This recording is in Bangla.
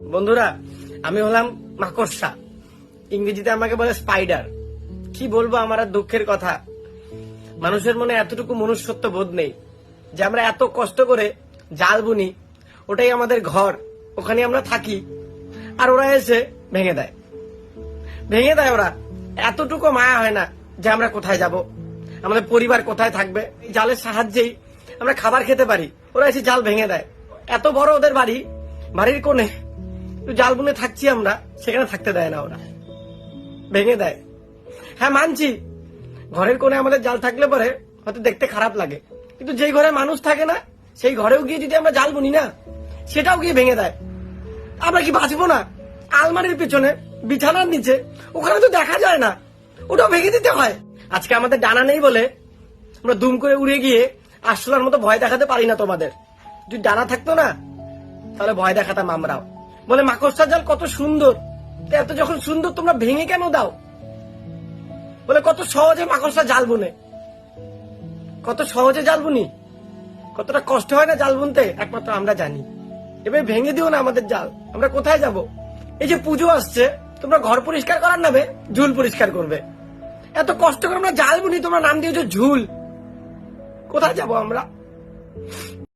বন্ধুরা, আমি হলাম মাকড়সা। ইংরেজিতে আমাকে বলে স্পাইডার কি বলব আমার আর দুঃখের কথা? মানুষের মনে এতটুকু মনুষ্যত্ব বোধ নেই যে আমরা এত কষ্ট করে জাল বুনি, ওটাই আমাদের ঘর, ওখানে আমরা থাকি, আর ওরা এসে ভেঙে দেয়। ভেঙে দেয় ওরা। এতটুকু মায়া হয় না যে আমরা কোথায় যাব? আমাদের পরিবার কোথায় থাকবে? জালের সাহায্যেই আমরা খাবার খেতে পারি। ওরা এসে জাল ভেঙে দেয়। এত বড় ওদের বাড়ি, বাড়ির কোণে একটু জাল বুনে থাকছি আমরা, সেখানে থাকতে দেয় না ওরা। ভেঙে দেয়। হ্যাঁ মানছি। ঘরের কোণে আমাদের জাল থাকলে পরে হয়তো দেখতে খারাপ লাগে। কিন্তু যেই ঘরে মানুষ থাকে না, সেই ঘরেও গিয়ে যদি আমরা জাল বুনি না, সেটাও গিয়ে ভেঙে দেয়। আমরা কি বাঁচবো না? আলমারির পিছনে, বিছানার নিচে, ওখানে তো দেখা যায় না। ওটাও ভেঙে দিতে হয়। আজকে আমাদের ডানা নেই বলে আমরা দুম করে উড়ে গিয়ে আসলার মতো ভয় দেখাতে পারি না তোমাদের। যদি ডানা থাকতো না, তাহলে ভয় দেখাতাম আমরাও। বলে, মাকড়সা জাল কত সুন্দর। এত যখন সুন্দর, তোমরা ভেঙে কেন দাও? বলে, কত সহজে মাকড়সা জাল বুনে। কত সহজে জাল বুনি। কতটা কষ্ট হয় না জাল বুনতে, একমাত্র আমরা জানি। এবার ভেঙে দিও না আমাদের জাল, আমরা কোথায় যাব? এই যে পুজো আসছে, তোমরা ঘর পরিষ্কার করার নামে ঝুল পরিষ্কার করবে। এত কষ্ট করে আমরা জাল বুনি, তোমরা নাম দিয়েছ ঝুল। কোথায় যাব আমরা?